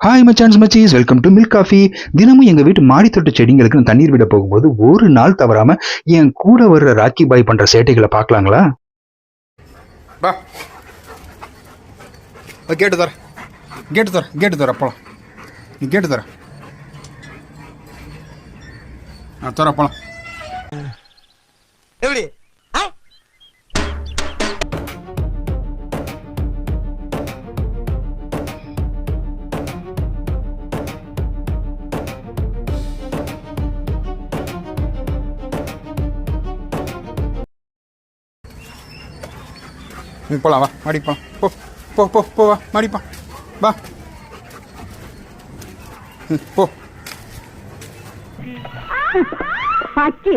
Hi மச்சான்ஸ் மச்சீஸ் welcome to milk coffee தினமும் எங்கள் வீட்டு மாடித்தொட்டு செடிங்களுக்கு நான் தண்ணீர் விட போகும்போது ஒரு நாள் தவறாமல் என் கூட வர்ற ராக்கி பாய் பண்ணுற சேட்டைகளை பார்க்கலாங்களா? பா கேட்டு தர. கேட்டு தர கேட்டு தர அப்பளம் நீ கேட்டு தர. நான் தர அப்பளம் எப்படி? நீ போலாம் வா. மாடி போலாம். போ போ போ போ வா. மாடிப்பா வா. ம், போ. பக்கி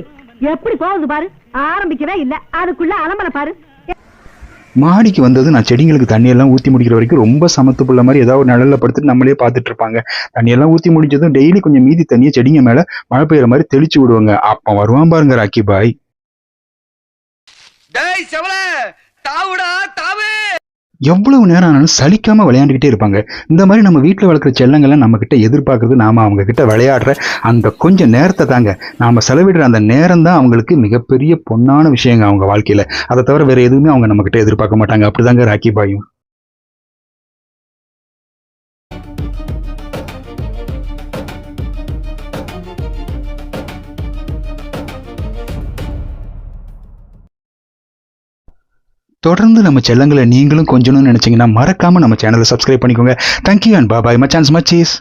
எப்படி போகுது பாரு? ஆரம்பிக்கவே இல்ல. அதுக்குள்ள அலம்பல பாரு. மாடிக்கு வந்தது நான் செடிங்களுக்கு தண்ணியெல்லாம் ஊற்றி முடிக்கிற வரைக்கும் ரொம்ப சமத்து புள்ள மாதிரி ஏதாவது ஒரு நிழல்ல படுத்துட்டு நம்மளே பார்த்துட்டு இருப்பாங்க. தண்ணியெல்லாம் ஊற்றி முடிச்சதும் டெய்லி கொஞ்சம் மீதி தண்ணியை செடிங்க மேலே மழை பெய்யுற மாதிரி தெளிச்சு விடுவாங்க. அப்போ வருவான் பாருங்க ராக்கி பாய் தாவுடா தாவு! எவ்வளவு நேரம் ஆனாலும் சலிக்காம விளையாண்டுக்கிட்டே இருப்பாங்க. இந்த மாதிரி நம்ம வீட்டில் வளர்க்குற செல்லங்கள்லாம் நம்ம கிட்ட எதிர்பார்க்கறது நாம அவங்க கிட்ட விளையாடுற அந்த கொஞ்சம் நேரத்தை தாங்க. நாம செலவிடுற அந்த நேரம் தான் அவங்களுக்கு மிகப்பெரிய பொன்னான விஷயங்க அவங்க வாழ்க்கையில. அதை தவிர வேற எதுவுமே அவங்க நம்ம கிட்ட எதிர்பார்க்க மாட்டாங்க. அப்படிதாங்க ராக்கி பாயும். தொடர்ந்து நம்ம செல்லங்களை நீங்களும் கொஞ்சணும்னு நினைச்சீங்கன்னா மறக்காம நம்ம சேனலை சப்ஸ்கிரைப் பண்ணிக்கோங்க. Thank you and பாபாய் மச்சான்ஸ் மச்சீஸ்